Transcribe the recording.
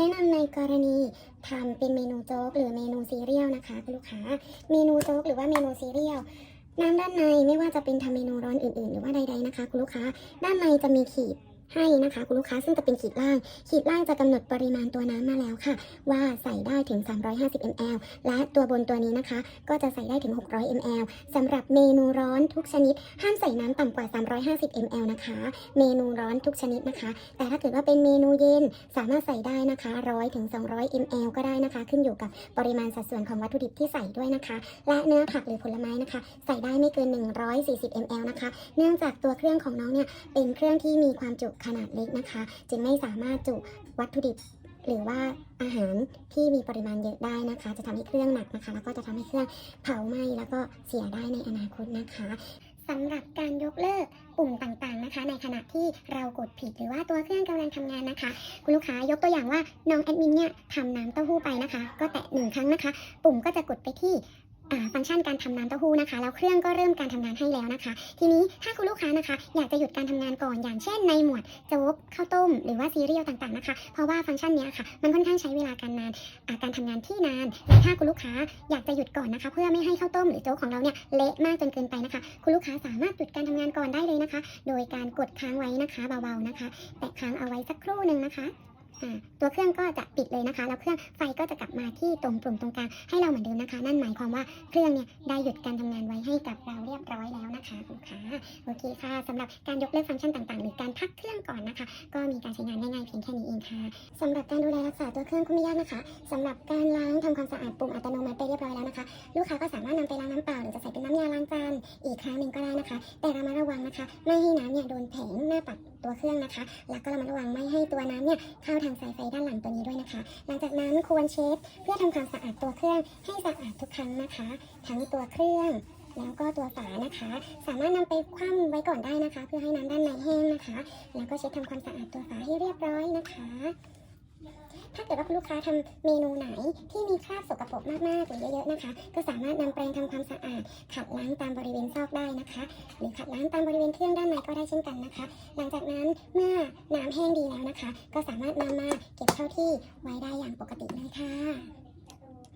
แนะนำในกรณีทำเป็นเมนูโจ๊กหรือเมนูซีเรียลนะคะคุณลูกค้า เมนูโจ๊กหรือว่าเมนูซีเรียลน้ำด้านในไม่ว่าจะเป็นทำเมนูร้อนอื่นๆ หรือว่าใดๆนะคะ คุณลูกค้า ด้านในจะมีขีด ให้นะคะคุณลูกค้าซึ่งจะเป็นขีดล่าง ขีดล่างจะกำหนดปริมาณตัวน้ำมาแล้วค่ะ ว่าใส่ได้ถึง 350 ml และตัวบนตัวนี้นะคะ ก็จะใส่ได้ถึง 600 ml สำหรับเมนูร้อนทุกชนิด ห้ามใส่น้ำต่ำกว่า 350 ml นะคะ เมนูร้อนทุกชนิดนะคะ แต่ถ้าเกิดว่าเป็นเมนูเย็นสามารถใส่ได้นะคะ100ถึง200 ml ก็ได้นะคะ ขึ้นอยู่กับปริมาณสัดส่วนของวัตถุดิบที่ใส่ด้วยนะคะ และเนื้อผักหรือผลไม้นะคะ ใส่ได้ไม่เกิน 140 ml นะคะ เนื่องจากตัวเครื่องของน้องเนี่ยเป็นเครื่องที่มีความจุขนาดเล็กนะคะ จึงไม่สามารถจุวัตถุดิบหรือว่าอาหารที่มีปริมาณเยอะได้นะคะ จะทำให้เครื่องหนักนะคะ แล้วก็จะทำให้เครื่องเผาไหม้แล้วก็เสียได้ในอนาคตนะคะสำหรับการยกเลิกปุ่มต่างๆนะคะ ในขณะที่เรากดผิดหรือว่าตัวเครื่องกำลังทำงานนะคะ คุณลูกค้ายกตัวอย่างว่าน้องแอดมินเนี่ยทำน้ำเต้าหู้ไปนะคะ ก็แตะหนึ่งครั้งนะคะ ปุ่มก็จะกดไปที่ ฟังก์ชันการทำน้ำเต้าหู้นะคะ แล้วเครื่องก็เริ่มการทำงานให้แล้วนะคะ ทีนี้ถ้าคุณลูกค้านะคะ อยากจะหยุดการทำงานก่อนอย่างเช่นในหมวดโจ๊กข้าวต้ม หรือว่าซีเรียลต่างๆนะคะ เพราะว่าฟังก์ชันนี้ค่ะ มันค่อนข้างใช้เวลาการนานการทำงานที่นานและถ้าคุณลูกค้าอยากจะหยุดก่อนนะคะ เพื่อไม่ให้ข้าวต้มหรือโจ๊กของเราเนี่ยเละมากจนเกินไปนะคะ คุณลูกค้าสามารถหยุดการทำงานก่อนได้เลยนะคะ โดยการกดค้างไว้นะคะเบาๆนะคะ แตะค้างเอาไว้สักครู่หนึ่งนะคะ ตัวเครื่องก็จะปิดเลยนะคะ แล้วเครื่องไฟก็จะกลับมาที่ตรงปุ่มตรงกลางให้เราเหมือนเดิมนะคะ นั่นหมายความว่าเครื่องเนี่ยได้หยุดการทำงานไว้ให้กับเราเรียบร้อยแล้วนะคะคุณลูกค้าโอเคค่ะสำหรับการยกเลิกฟังก์ชันต่างๆ หรือการพักเครื่องก่อนนะคะ ก็มีการใช้งานง่ายๆเพียงแค่นี้เองค่ะสำหรับการดูแลรักษาตัวเครื่องก็ไม่ยากนะคะสำหรับการล้างทำความสะอาดปุ่มอัตโนมัติไปเรียบร้อยแล้วนะคะ ลูกค้าก็สามารถนำไปล้างน้ำเปล่าหรือจะใส่เป็นน้ำยาล้างจานอีกครั้งหนึ่งก็ได้นะคะ แต่ระมัดระวังนะคะ ไม่ให้น้ำเนี่ยโดนแผงหน้าปัดตัวเครื่องนะคะ แล้วก็ระมัดระวังไม่ให้ตัวน้ำเนี่ยเข้าทางสายไฟด้านหลังตัวนี้ด้วยนะคะ หลังจากนั้นควรเช็ดเพื่อทำความสะอาดตัวเครื่องให้สะอาดทุกครั้งนะคะ ทั้งตัวเครื่องแล้วก็ตัวฝานะคะ สามารถนำไปคว่ำไว้ก่อนได้นะคะ เพื่อให้น้ำด้านในแห้งนะคะ แล้วก็เช็ดทำความสะอาดตัวฝาให้เรียบร้อยนะคะ ถ้าเกิดว่าคุณลูกค้าทำเมนูไหนที่มีคราบสกปรกมากๆหรือเยอะๆนะคะ ก็สามารถนำแปรงทำความสะอาด ขัดล้างตามบริเวณซอกได้นะคะ หรือขัดล้างตามบริเวณเครื่องด้านในก็ได้เช่นกันนะคะ หลังจากนั้นเมื่อน้ำแห้งดีแล้วนะคะ ก็สามารถนำมาเก็บเข้าที่ไว้ได้อย่างปกติเลยค่ะ